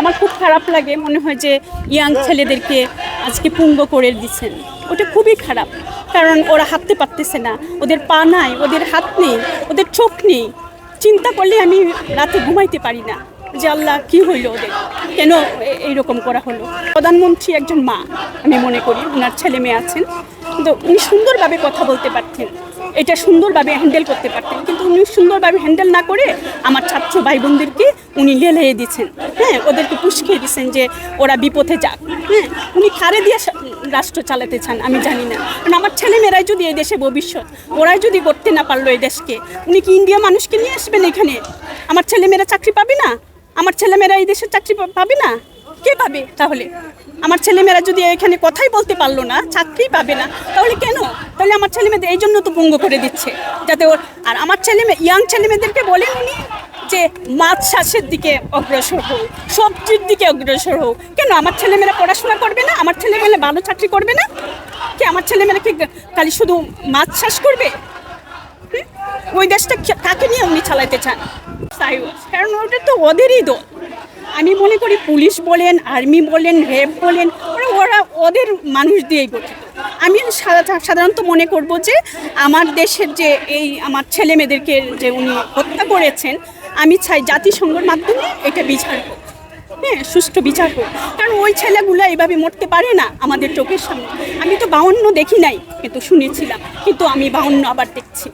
আমার খুব খারাপ লাগে, মনে হয় যে ইয়াং ছেলেদেরকে আজকে পুঙ্গ করে দিচ্ছেন। ওটা খুবই খারাপ, কারণ ওরা হাঁটতে পারতেছে না। ওদের পা নাই, ওদের হাত নেই, ওদের চোখ নেই। চিন্তা করলে আমি রাতে ঘুমাইতে পারি না। যে আল্লাহ, কী হইল ওদের? কেন এইরকম করা হলো? প্রধানমন্ত্রী একজন মা, আমি মনে করি ওনার ছেলে মেয়ে আছেন। কিন্তু উনি সুন্দরভাবে কথা বলতে পারতেন। এটা সুন্দরভাবে হ্যান্ডেল করতে পারতেন। কিন্তু উনি সুন্দরভাবে হ্যান্ডেল না করে আমার ছাত্র ভাই বোনদেরকে উনি লেলিয়ে দিচ্ছেন। হ্যাঁ ওদেরকে পুষ্কিয়ে দিচ্ছেন যে ওরা বিপথে যাক। হ্যাঁ উনি খারে দিয়ে রাষ্ট্র চালাতে চান, আমি জানি না। কারণ আমার ছেলেমেয়েরাই যদি এই দেশে ভবিষ্যৎ, ওরাই যদি করতে না পারল এই দেশকে, উনি কি ইন্ডিয়া মানুষকে নিয়ে আসবেন এখানে? আমার ছেলেমেয়েরা চাকরি পাবে না? আমার ছেলেমেয়েরা এই দেশে চাকরি পাবে না? কে পাবে তাহলে? আমার ছেলেমেয়েরা যদি এখানে কথাই বলতে পারল না, চাকরি পাবে না, তাহলে কেন? তাহলে আমার ছেলেমেয়েদের এই জন্য তো পঙ্গ করে দিচ্ছে, যাতে ওর আর আমার ছেলে মেয়ে ইয়াং ছেলেমেয়েদেরকে বলেন উনি যে মাছ চাষের দিকে অগ্রসর হোক সবজির দিকে অগ্রসর হোক কেন? আমার ছেলেমেয়েরা পড়াশোনা করবে না? আমার ছেলেমেয়েরা ভালো চাকরি করবে না? কি? আমার ছেলেমেয়েরা কি খালি শুধু মাছ চাষ করবে ওই দেশটা কাকে নিয়ে উনি চালাতে চান? সাইওয়াস কারণ ওটা তো ওদেরই মনে করি পুলিশ বলেন, আর্মি বলেন রেপ বলেন, ওরা ওরা ওদের মানুষ দিয়েই গঠিত। আমি সাধা- সাধারণত মনে করব যে আমার দেশের যে এই আমার ছেলে মেয়েদেরকে যে উনি হত্যা করেছেন, আমি চাই জাতিসংঘের মাধ্যমে এটা বিচার হোক। হ্যাঁ সুষ্ঠু বিচার হোক। কারণ ওই ছেলেগুলো এইভাবে মরতে পারে না আমাদের চোখের সামনে। আমি তো বাউন্ন দেখি নাই কিন্তু শুনেছিলাম, কিন্তু আমি বাউন্ন আবার দেখছি।